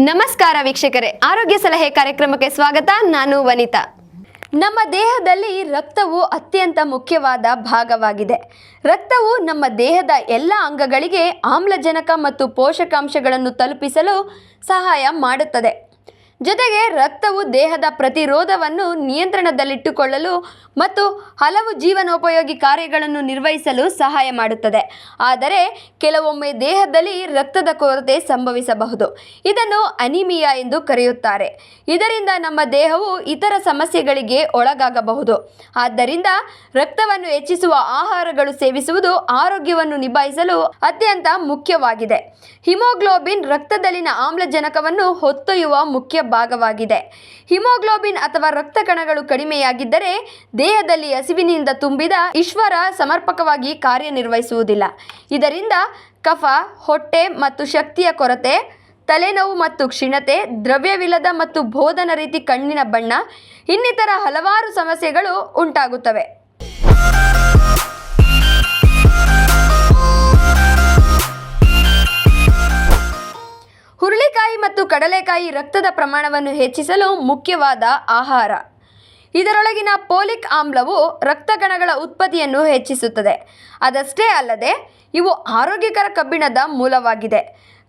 ನಮಸ್ಕಾರ ವೀಕ್ಷಕರೇ, ಆರೋಗ್ಯ ಸಲಹೆ ಕಾರ್ಯಕ್ರಮಕ್ಕೆ ಸ್ವಾಗತ, ನಾನು ವನಿತಾ. ನಮ್ಮ ದೇಹದಲ್ಲಿ ರಕ್ತವು ಅತ್ಯಂತ ಮುಖ್ಯವಾದ ಭಾಗವಾಗಿದೆ. ರಕ್ತವು ನಮ್ಮ ದೇಹದ ಎಲ್ಲ ಅಂಗಗಳಿಗೆ ಆಮ್ಲಜನಕ ಮತ್ತು ಪೋಷಕಾಂಶಗಳನ್ನು ತಲುಪಿಸಲು ಸಹಾಯ ಮಾಡುತ್ತದೆ. ಜೊತೆಗೆ ರಕ್ತವು ದೇಹದ ಪ್ರತಿರೋಧವನ್ನು ನಿಯಂತ್ರಣದಲ್ಲಿಟ್ಟುಕೊಳ್ಳಲು ಮತ್ತು ಹಲವು ಜೀವನೋಪಯೋಗಿ ಕಾರ್ಯಗಳನ್ನು ನಿರ್ವಹಿಸಲು ಸಹಾಯ ಮಾಡುತ್ತದೆ. ಆದರೆ ಕೆಲವೊಮ್ಮೆ ದೇಹದಲ್ಲಿ ರಕ್ತದ ಕೊರತೆ ಸಂಭವಿಸಬಹುದು. ಇದನ್ನು ಅನಿಮಿಯಾ ಎಂದು ಕರೆಯುತ್ತಾರೆ. ಇದರಿಂದ ನಮ್ಮ ದೇಹವು ಇತರ ಸಮಸ್ಯೆಗಳಿಗೆ ಒಳಗಾಗಬಹುದು. ಆದ್ದರಿಂದ ರಕ್ತವನ್ನು ಹೆಚ್ಚಿಸುವ ಆಹಾರಗಳು ಸೇವಿಸುವುದು ಆರೋಗ್ಯವನ್ನು ನಿಭಾಯಿಸಲು ಅತ್ಯಂತ ಮುಖ್ಯವಾಗಿದೆ. ಹಿಮೋಗ್ಲೋಬಿನ್ ರಕ್ತದಲ್ಲಿನ ಆಮ್ಲಜನಕವನ್ನು ಹೊತ್ತೊಯ್ಯುವ ಮುಖ್ಯ ಭಾಗವಾಗಿದೆ. ಹಿಮೋಗ್ಲೋಬಿನ್ ಅಥವಾ ರಕ್ತ ಕಣಗಳು ಕಡಿಮೆಯಾಗಿದ್ದರೆ ದೇಹದಲ್ಲಿ ಹಸಿವಿನಿಂದ ತುಂಬಿದ ಈಶ್ವರ ಸಮರ್ಪಕವಾಗಿ ಕಾರ್ಯನಿರ್ವಹಿಸುವುದಿಲ್ಲ. ಇದರಿಂದ ಕಫ, ಹೊಟ್ಟೆ ಮತ್ತು ಶಕ್ತಿಯ ಕೊರತೆ, ತಲೆನೋವು ಮತ್ತು ಕ್ಷೀಣತೆ, ದ್ರವ್ಯವಿಲ್ಲದ ಮತ್ತು ಬೋಧನ ರೀತಿ ಕಣ್ಣಿನ ಬಣ್ಣ, ಇನ್ನಿತರ ಹಲವಾರು ಸಮಸ್ಯೆಗಳು ಉಂಟಾಗುತ್ತವೆ. ಕಡಲೆಕಾಯಿ ರಕ್ತದ ಪ್ರಮಾಣವನ್ನು ಹೆಚ್ಚಿಸಲು ಮುಖ್ಯವಾದ ಆಹಾರ. ಇದರೊಳಗಿನ ಪೋಲಿಕ್ ಆಮ್ಲವು ರಕ್ತ ಕಣಗಳ ಉತ್ಪತ್ತಿಯನ್ನು ಹೆಚ್ಚಿಸುತ್ತದೆ. ಅದಷ್ಟೇ ಅಲ್ಲದೆ, ಇವು ಆರೋಗ್ಯಕರ ಕಬ್ಬಿಣದ ಮೂಲವಾಗಿದೆ.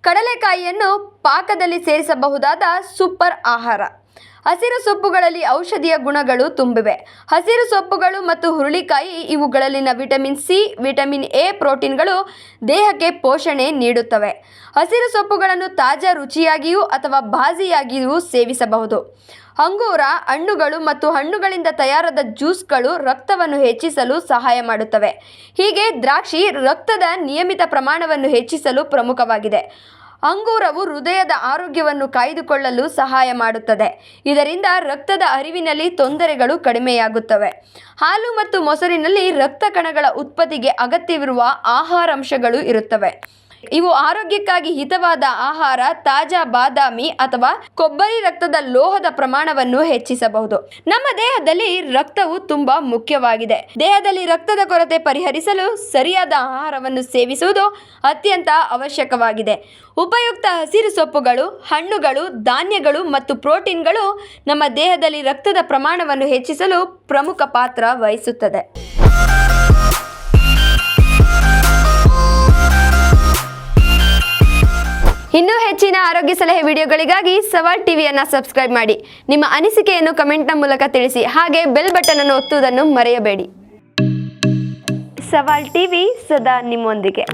ಕಡಲೆಕಾಯಿಯನ್ನು ಪಾಕದಲ್ಲಿ ಸೇರಿಸಬಹುದಾದ ಸೂಪರ್ ಆಹಾರ. ಹಸಿರು ಸೊಪ್ಪುಗಳಲ್ಲಿ ಔಷಧೀಯ ಗುಣಗಳು ತುಂಬಿವೆ. ಹಸಿರು ಸೊಪ್ಪುಗಳು ಮತ್ತು ಹುರುಳಿಕಾಯಿ ಇವುಗಳಲ್ಲಿನ ವಿಟಮಿನ್ ಸಿ, ವಿಟಮಿನ್ ಎ ಪ್ರೋಟೀನ್ಗಳು ದೇಹಕ್ಕೆ ಪೋಷಣೆ ನೀಡುತ್ತವೆ. ಹಸಿರು ಸೊಪ್ಪುಗಳನ್ನು ತಾಜಾ ರುಚಿಯಾಗಿಯೂ ಅಥವಾ ಬಾಜಿಯಾಗಿಯೂ ಸೇವಿಸಬಹುದು. ಅಂಗೂರ, ಹಣ್ಣುಗಳು ಮತ್ತು ಹಣ್ಣುಗಳಿಂದ ತಯಾರಾದ ಜ್ಯೂಸ್ಗಳು ರಕ್ತವನ್ನು ಹೆಚ್ಚಿಸಲು ಸಹಾಯ ಮಾಡುತ್ತವೆ. ಹೀಗೆ ದ್ರಾಕ್ಷಿ ರಕ್ತದ ನಿಯಮಿತ ಪ್ರಮಾಣವನ್ನು ಹೆಚ್ಚಿಸಲು ಪ್ರಮುಖವಾಗಿದೆ. ಅಂಗೂರವು ಹೃದಯದ ಆರೋಗ್ಯವನ್ನು ಕಾಯ್ದುಕೊಳ್ಳಲು ಸಹಾಯ ಮಾಡುತ್ತದೆ. ಇದರಿಂದ ರಕ್ತದ ಅರಿವಿನಲ್ಲಿ ತೊಂದರೆಗಳು ಕಡಿಮೆಯಾಗುತ್ತವೆ. ಹಾಲು ಮತ್ತು ಮೊಸರಿನಲ್ಲಿ ರಕ್ತ ಕಣಗಳ ಉತ್ಪತ್ತಿಗೆ ಅಗತ್ಯವಿರುವ ಆಹಾರಾಂಶಗಳು ಇರುತ್ತವೆ. ಇವು ಆರೋಗ್ಯಕ್ಕಾಗಿ ಹಿತವಾದ ಆಹಾರ, ತಾಜಾ ಬಾದಾಮಿ ಅಥವಾ ಕೊಬ್ಬರಿ ರಕ್ತದ ಲೋಹದ ಪ್ರಮಾಣವನ್ನು ಹೆಚ್ಚಿಸಬಹುದು. ನಮ್ಮ ದೇಹದಲ್ಲಿ ರಕ್ತವು ತುಂಬಾ ಮುಖ್ಯವಾಗಿದೆ. ದೇಹದಲ್ಲಿ ರಕ್ತದ ಕೊರತೆ ಪರಿಹರಿಸಲು ಸರಿಯಾದ ಆಹಾರವನ್ನು ಸೇವಿಸುವುದು ಅತ್ಯಂತ ಅವಶ್ಯಕವಾಗಿದೆ. ಉಪಯುಕ್ತ ಹಸಿರು ಸೊಪ್ಪುಗಳು, ಹಣ್ಣುಗಳು, ಧಾನ್ಯಗಳು ಮತ್ತು ಪ್ರೋಟೀನ್ಗಳು ನಮ್ಮ ದೇಹದಲ್ಲಿ ರಕ್ತದ ಪ್ರಮಾಣವನ್ನು ಹೆಚ್ಚಿಸಲು ಪ್ರಮುಖ ಪಾತ್ರ ವಹಿಸುತ್ತದೆ. ಇನ್ನೂ ಹೆಚ್ಚಿನ ಆರೋಗ್ಯ ಸಲಹೆ ವಿಡಿಯೋಗಳಿಗಾಗಿ ಸವಾಲ್ ಟಿವಿಯನ್ನು ಸಬ್ಸ್ಕ್ರೈಬ್ ಮಾಡಿ. ನಿಮ್ಮ ಅನಿಸಿಕೆಯನ್ನು ಕಮೆಂಟ್ನ ಮೂಲಕ ತಿಳಿಸಿ, ಹಾಗೆ ಬೆಲ್ ಬಟನ್ ಅನ್ನು ಒತ್ತುವುದನ್ನು ಮರೆಯಬೇಡಿ. ಸವಾಲ್ ಟಿವಿ ಸದಾ ನಿಮ್ಮೊಂದಿಗೆ.